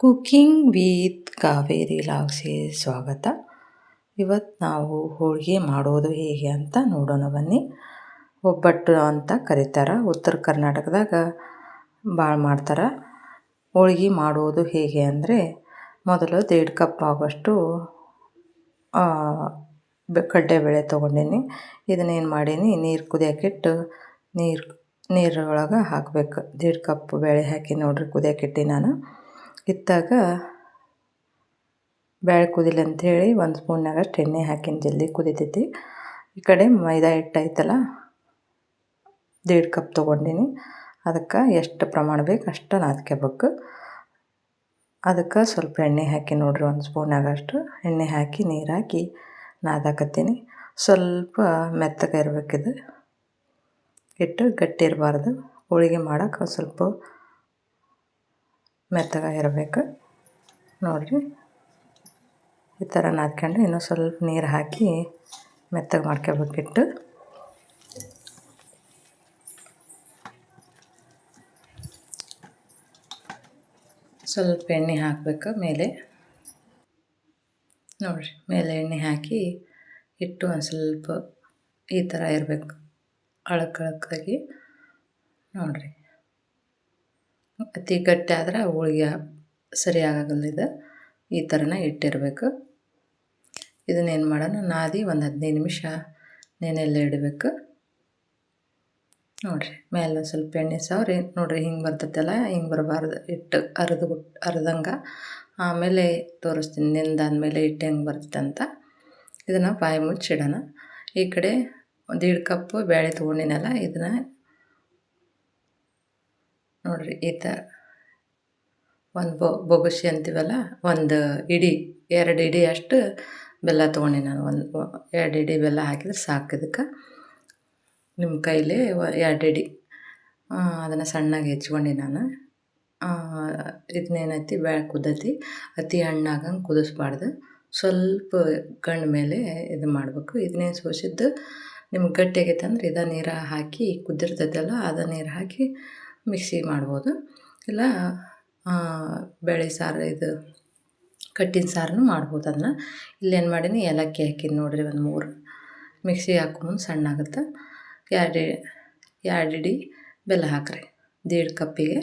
Cooking with Kaveri ಲಾಗ್ಸ್ಗೆ ಸ್ವಾಗತ. ಇವತ್ತು ನಾವು ಹೋಳಿಗೆ ಮಾಡೋದು ಹೇಗೆ ಅಂತ ನೋಡೋಣ ಬನ್ನಿ. ಒಬ್ಬಟ್ಟು ಅಂತ ಕರೀತಾರೆ. ಉತ್ತರ ಕರ್ನಾಟಕದಾಗ ಭಾಳ ಮಾಡ್ತಾರೆ. ಹೋಳಿಗೆ ಮಾಡೋದು ಹೇಗೆ ಅಂದರೆ ಮೊದಲು ದೇಡ್ ಕಪ್ ಆಗೋಷ್ಟು ಬೆಳೆ ತೊಗೊಂಡೀನಿ. ಇದನ್ನೇನು ಮಾಡೀನಿ? ನೀರು ಕುದಿಯೋಕ್ಕಿಟ್ಟು ನೀರು, ನೀರೊಳಗೆ ಹಾಕಬೇಕು. ದೇಡ್ ಕಪ್ ಬೇಳೆ ಹಾಕಿ ನೋಡ್ರಿ ಕುದಿಯೋಕ್ಕಿಟ್ಟು ನಾನು. ಇತ್ತಾಗ ಬ್ಯಾಳೆ ಕುದಿಲ್ಲ ಅಂಥೇಳಿ ಒಂದು ಸ್ಪೂನ್ನಾಗಷ್ಟು ಎಣ್ಣೆ ಹಾಕಿನ ಜಲ್ದಿ ಕುದಿತೈತಿ. ಈ ಕಡೆ ಮೈದಾ ಹಿಟ್ಟು ದೇಡ್ ಕಪ್ ತೊಗೊಂಡಿನಿ. ಅದಕ್ಕೆ ಎಷ್ಟು ಪ್ರಮಾಣ ಬೇಕು ಅಷ್ಟು ನಾದ್ಕೋಬೇಕು ಅದಕ್ಕೆ ಸ್ವಲ್ಪ ಎಣ್ಣೆ ಹಾಕಿ ನೋಡಿರಿ, ಒಂದು ಸ್ಪೂನಾಗಷ್ಟು ಎಣ್ಣೆ ಹಾಕಿ ನೀರು ಹಾಕಿ ನಾದಾಕತ್ತೀನಿ. ಸ್ವಲ್ಪ ಮೆತ್ತಗೆ ಇರಬೇಕಿದು ಹಿಟ್ಟು ಗಟ್ಟಿ ಇರಬಾರ್ದು. ಹೋಳಿಗೆ ಮಾಡೋಕೆ ಸ್ವಲ್ಪ ಮೆತ್ತಗೆ ಇರಬೇಕು. ನೋಡಿರಿ. ಈ ಥರ ನಾದ್ಕೊಂಡು ಇನ್ನೂ ಸ್ವಲ್ಪ ನೀರು ಹಾಕಿ ಮೆತ್ತಗೆ ಮಾಡ್ಕೋಬೇಕಿಟ್ಟು. ಸ್ವಲ್ಪ ಎಣ್ಣೆ ಹಾಕಬೇಕು ಮೇಲೆ. ನೋಡಿರಿ, ಮೇಲೆ ಎಣ್ಣೆ ಹಾಕಿ ಇಟ್ಟು ಒಂದು ಸ್ವಲ್ಪ ಈ ಥರ ಇರಬೇಕು. ಅಳಕಳಕ್ಕಾಗಿ ನೋಡಿರಿ. ಅತಿ ಗಟ್ಟಿ ಆದ್ರೆ ಹೋಳಿಗೆ ಸರಿ ಇದು. ಈ ಥರನೇ ಇಟ್ಟಿರಬೇಕು. ಇದನ್ನೇನು ಮಾಡೋಣ, ನಾದಿ ಒಂದು ಹದಿನೈದು ನಿಮಿಷ ನೆನೆಲ್ಲ ಇಡಬೇಕು. ನೋಡಿರಿ, ಮೇಲೆ ಸ್ವಲ್ಪ ಎಣ್ಣೆ ಸಾವ್ರಿ. ನೋಡಿರಿ, ಹಿಂಗೆ ಬರ್ತೈತಲ್ಲ, ಹಿಂಗೆ ಬರಬಾರ್ದು. ಹಿಟ್ಟು ಅರ್ದು ಅರ್ದಂಗೆ. ಆಮೇಲೆ ತೋರಿಸ್ತೀನಿ, ನೆಂದಾದ್ಮೇಲೆ ಹಿಟ್ಟು ಹೆಂಗೆ ಬರ್ತೈತೆ ಇದನ್ನು ಬಾಯಿ ಮುಚ್ಚಿಡೋಣ. ಈ ಕಡೆ ಒಂದು ಎರಡು ಕಪ್ಪು ಬೇಳೆ ತೊಗೊಂಡಿನಲ್ಲ, ಇದನ್ನು ನೋಡಿರಿ ಈ ಥರ ಒಂದು ಬೊಗಸೆ ಅಂತೀವಲ್ಲ, ಒಂದು ಇಡಿ, ಎರಡು ಇಡಿ ಅಷ್ಟು ಬೆಲ್ಲ ತೊಗೊಂಡೆ ನಾನು. ಒಂದು ಎರಡು ಇಡಿ ಬೆಲ್ಲ ಹಾಕಿದ್ರೆ ಸಾಕು ಇದಕ್ಕೆ. ನಿಮ್ಮ ಕೈಲಿ ಎರಡು ಇಡಿ. ಅದನ್ನು ಸಣ್ಣಗೆ ಹೆಚ್ಕೊಂಡೆ ನಾನು. ಇದನ್ನೇನೈತಿ ಬ್ಯಾ, ಕುದತಿ. ಅತಿ ಹಣ್ಣಾಗಂಗೆ ಕುದಿಸ್ಬಾರ್ದು. ಸ್ವಲ್ಪ ಕಣ್ಣು ಮೇಲೆ ಇದು ಮಾಡಬೇಕು. ಇದನ್ನೇನು ಸೋಸಿದ್ದು ನಿಮ್ಗೆ ಗಟ್ಟಿ ಆಗೈತೆ ಅಂದ್ರೆ ಇದ ನೀರು ಹಾಕಿ ಕುದ್ದಿರ್ತೈತಲ್ಲ ಅದ ನೀರು ಹಾಕಿ ಮಿಕ್ಸಿ ಮಾಡ್ಬೋದು. ಇಲ್ಲ ಬೇಳೆ ಸಾರು ಇದು ಕಟ್ಟಿನ ಸಾರನ್ನು ಮಾಡ್ಬೋದು ಅದನ್ನ. ಇಲ್ಲೇನು ಮಾಡೀನಿ, ಏಲಕ್ಕಿ ಹಾಕಿನಿ ನೋಡಿರಿ ಒಂದು ಮೂರು. ಮಿಕ್ಸಿ ಹಾಕೊಂಡು ಸಣ್ಣ ಆಗುತ್ತೆ ಎರಡು ಎರಡು ಇಡಿ ಬೆಲ್ಲ ಹಾಕ್ರಿ, ದೇಡ್ ಕಪ್ಪಿಗೆ.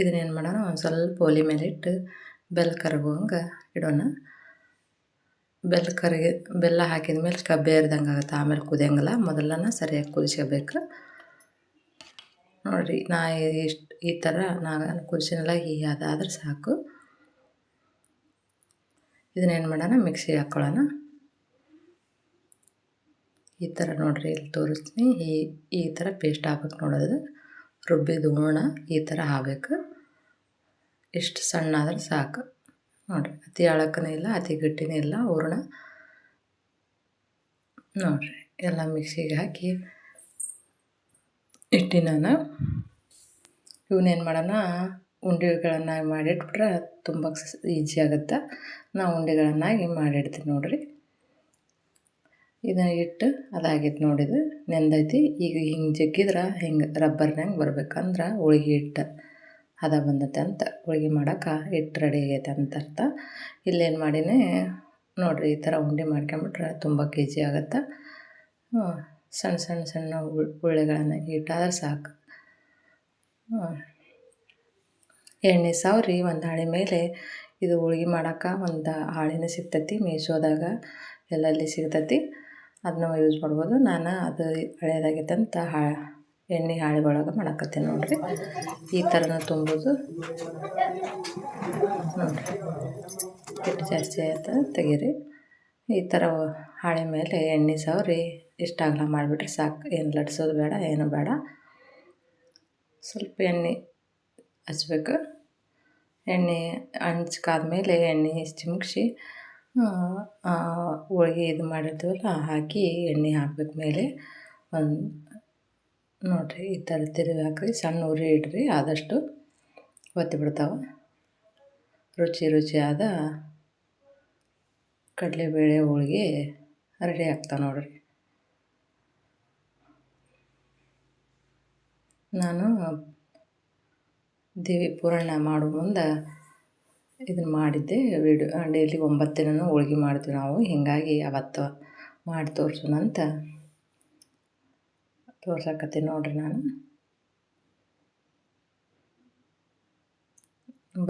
ಇದನ್ನೇನು ಮಾಡೋಣ, ಒಂದು ಸ್ವಲ್ಪ ಒಲೆ ಮೇಲೆ ಇಟ್ಟು ಬೆಲ್ಲ ಕರಗುವಂಗೆ ಇಡೋಣ. ಬೆಲ್ಲ ಕರಗಿ ಬೆಲ್ಲ ಹಾಕಿದ ಮೇಲೆ ಕಬ್ಬೆ ಇರ್ದಂಗೆ ಆಗುತ್ತೆ. ಆಮೇಲೆ ಕುದಿಯಂಗಿಲ್ಲ. ಮೊದಲನ್ನ ಸರಿಯಾಗಿ ಕುದಿಸ್ಕೋಬೇಕು. ನೋಡಿರಿ, ನಾ ಇಷ್ಟು ಈ ಥರ ನಾನು ಕುದಿಸಿನಲ್ಲ ಈ ಅದಾದ್ರೆ ಸಾಕು. ಇದನ್ನೇನು ಮಾಡೋಣ? ಮಿಕ್ಸಿಗೆ ಹಾಕ್ಕೊಳ್ಳೋಣ ಈ ಥರ ನೋಡಿರಿ, ಇಲ್ಲಿ ತೋರಿಸ್ತೀನಿ. ಈ ಈ ಥರ ಪೇಸ್ಟ್ ಹಾಕ್ಬೇಕು ನೋಡೋದು. ರುಬ್ಬಿದ ಹೂರ್ಣ ಈ ಥರ ಹಾಕ್ಬೇಕು. ಇಷ್ಟು ಸಣ್ಣ ಆದ್ರೆ ಸಾಕು. ನೋಡಿರಿ, ಅತಿ ಅಳಕ್ಕನೇ ಇಲ್ಲ, ಅತಿ ಗಟ್ಟಿನೇ ಇಲ್ಲ, ಹೂರ್ಣ. ನೋಡಿರಿ, ಎಲ್ಲ ಮಿಕ್ಸಿಗೆ ಹಾಕಿ ಇಟ್ಟಿನ ನಾನು ಇವನ್ನೇನು ಮಾಡೋಣ, ಉಂಡೆಗಳನ್ನಾಗಿ ಮಾಡಿಟ್ಬಿಟ್ರೆ ತುಂಬ ಈಜಿ ಆಗುತ್ತೆ? ನಾವು ಉಂಡೆಗಳನ್ನಾಗಿ ಮಾಡಿಡ್ತೀನಿ ನೋಡಿರಿ. ಇದನ್ನ ಇಟ್ಟು ಅದಾಗೈತೆ ನೋಡಿದು ನೆಂದೈತಿ. ಈಗ ಹಿಂಗೆ ಜಗ್ಗಿದ್ರೆ ಹಿಂಗೆ ರಬ್ಬರ್ನಾಗ ಬರ್ಬೇಕಂದ್ರೆ ಹೋಳಿಗೆ ಹಿಟ್ಟು. ಹದ ಬಂದತೆ ಅಂತ ಹೋಳಿಗೆ ಮಾಡೋಕೆ ಹಿಟ್ಟು ರೆಡಿ ಆಗೈತೆ ಅಂತ ಅರ್ಥ. ಇಲ್ಲೇನು ಮಾಡಿನೇ ನೋಡಿರಿ ಈ ಥರ ಉಂಡೆ ಮಾಡ್ಕೊಂಬಿಟ್ರೆ ತುಂಬ ಕೆ ಜಿ ಆಗುತ್ತೆ ಸಣ್ಣ ಸಣ್ಣ ಸಣ್ಣ ಉಳ್ಳೆಗಳನ್ನು ಇಟ್ಟಾದ್ರೆ ಸಾಕು. ಎಣ್ಣೆ ಸಾವ್ರಿ ಒಂದು ಹಾಳೆ ಮೇಲೆ ಇದು ಹೋಳ್ಗೆ ಮಾಡೋಕೆ ಒಂದು ಹಾಳೆನೇ ಸಿಗ್ತೈತಿ ಮೀಶೋದಾಗ ಎಲ್ಲಲ್ಲಿ ಸಿಗ್ತೈತಿ. ಅದನ್ನ ಯೂಸ್ ಮಾಡ್ಬೋದು. ನಾನು ಅದು ಹಳೆಯದಾಗಿತ್ತಂತ ಹಾ ಎಣ್ಣೆ ಹಾಳೆ ಒಳಗೆ ಮಾಡಕತ್ತೆ ನೋಡಿರಿ. ಈ ಥರನೂ ತುಂಬೋದು. ನೋಡಿರಿ. ಹಿಟ್ಟು ಜಾಸ್ತಿ ಆಯ್ತು, ತೆಗೀರಿ. ಈ ಥರ ಹಾಳೆ ಮೇಲೆ ಎಣ್ಣೆ ಸವರಿ ಇಷ್ಟ ಅಗಲ ಮಾಡಿಬಿಟ್ರೆ ಸಾಕು. ಏನು ಲಟ್ಸೋದು ಬೇಡ, ಏನು ಬೇಡ. ಸ್ವಲ್ಪ ಎಣ್ಣೆ ಹಚ್ಬೇಕು. ಎಣ್ಣೆ ಹಂಚ್ಕಾದ್ಮೇಲೆ ಎಣ್ಣೆ ಚಿಮುಕ್ಸಿ ಹೋಳ್ಗೆ ಇದು ಮಾಡಿರ್ತೀವಲ್ಲ, ಹಾಕಿ ಎಣ್ಣೆ ಹಾಕ್ಬೇಕು ಮೇಲೆ. ಒಂದು ನೋಡಿರಿ ಈ ಥರ ತಿರುವಿ ಹಾಕ್ರಿ, ಸಣ್ಣ ಉರಿ ಇಡ್ರಿ, ಆದಷ್ಟು ಒತ್ತಿ ಬಿಡ್ತಾವೆ. ರುಚಿ ರುಚಿಯಾದ ಕಡಲೆಬೇಳೆ ಹೋಳಿಗೆ ರೆಡಿ ಆಗ್ತಾವೆ ನೋಡಿರಿ. ನಾನು ದೇವಿ ಪೂರಣ ಮಾಡೋ ಮುಂದೆ ಇದನ್ನು ಮಾಡಿದ್ದೆ ವಿಡಿಯೋ ಡೈಲಿ ಒಂಬತ್ತು ದಿನವೂ ಹೋಳ್ಗೆ ಮಾಡ್ತೀವಿ ನಾವು, ಹೀಗಾಗಿ ಅವತ್ತು ಮಾಡಿ ತೋರಿಸೋಣ ಅಂತ ತೋರ್ಸಕತ್ತೀನಿ ನೋಡ್ರಿ ನಾನು.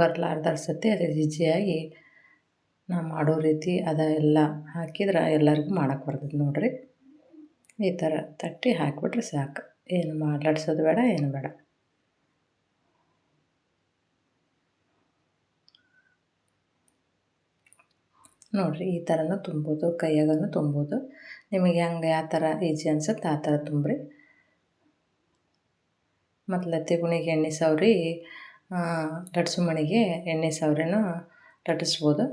ಬರಲಾರ್ದ ಸತಿ ಅದು ಈಜಿಯಾಗಿ ನಾ ಮಾಡೋ ರೀತಿ ಅದ ಎಲ್ಲ ಹಾಕಿದ್ರೆ ಎಲ್ಲರಿಗೂ ಮಾಡಕ್ಕೆ ಬರ್ತದೆ ನೋಡಿರಿ. ಈ ಥರ ತಟ್ಟಿ ಹಾಕಿಬಿಟ್ರೆ ಸಾಕು. ಏನು ಮಾಡ್ಲಾಡ್ಸೋದು ಬೇಡ, ಏನು ಬೇಡ. ನೋಡಿರಿ, ಈ ಥರನೂ ತುಂಬೋದು, ಕೈಯಾಗನೂ ತುಂಬೋದು. ನಿಮಗೆ ಹೆಂಗೆ ಯಾವ ಥರ ಈಜಿ ಅನ್ಸುತ್ತೆ, ಆ ಥರ ತುಂಬ್ರಿ. ಮತ್ತು ಲತ್ತಿ ಗುಣಿಗೆ ಎಣ್ಣೆ ಸವರಿ ಲಟ್ಸು ಮಣಿಗೆ ಎಣ್ಣೆ ಸವರಿನೂ ಲಟ್ಟಿಸ್ಬೋದು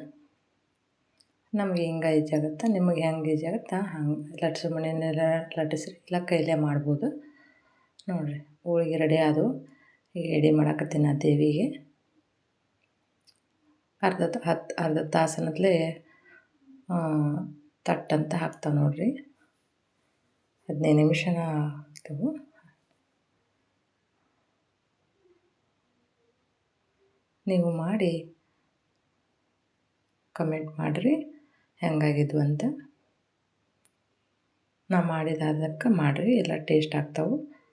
ನಮಗೆ ಹಿಂಗೆ ಈಜಾಗುತ್ತೆ ನಿಮಗೆ ಹೆಂಗೆ ಈಜಾಗುತ್ತೆ ಹಂಗೆ ಲಟ್ಸು ಮಣಿನೆಲ್ಲ ಲಟ್ಟಿಸ್ರಿ ಇಲ್ಲ ಕೈಲೇ ಮಾಡ್ಬೋದು. ನೋಡಿರಿ, ಹೋಳಿಗೆ ರೆಡಿ ಆದವು. ಈಗ ಎಡೆ ಮಾಡಾಕತ್ತೀನಿ ಆ ದೇವಿಗೆ. ಅರ್ಧ ಹತ್ತು ಅರ್ಧ ತಾಸನತ್ಲೆ ತಟ್ಟಂತ ಹಾಕ್ತಾವೆ ನೋಡಿರಿ. ಹದಿನೈದು ನಿಮಿಷನ ಆಗ್ತವೆ ನೀವು ಮಾಡಿ ಕಮೆಂಟ್ ಮಾಡಿರಿ ಹೆಂಗಾಗಿದ್ವು ಅಂತ. ನಾ ಮಾಡಿದ ಅದಕ್ಕೆ ಮಾಡಿರಿ ಎಲ್ಲ ಟೇಸ್ಟ್ ಆಗ್ತಾವೆ.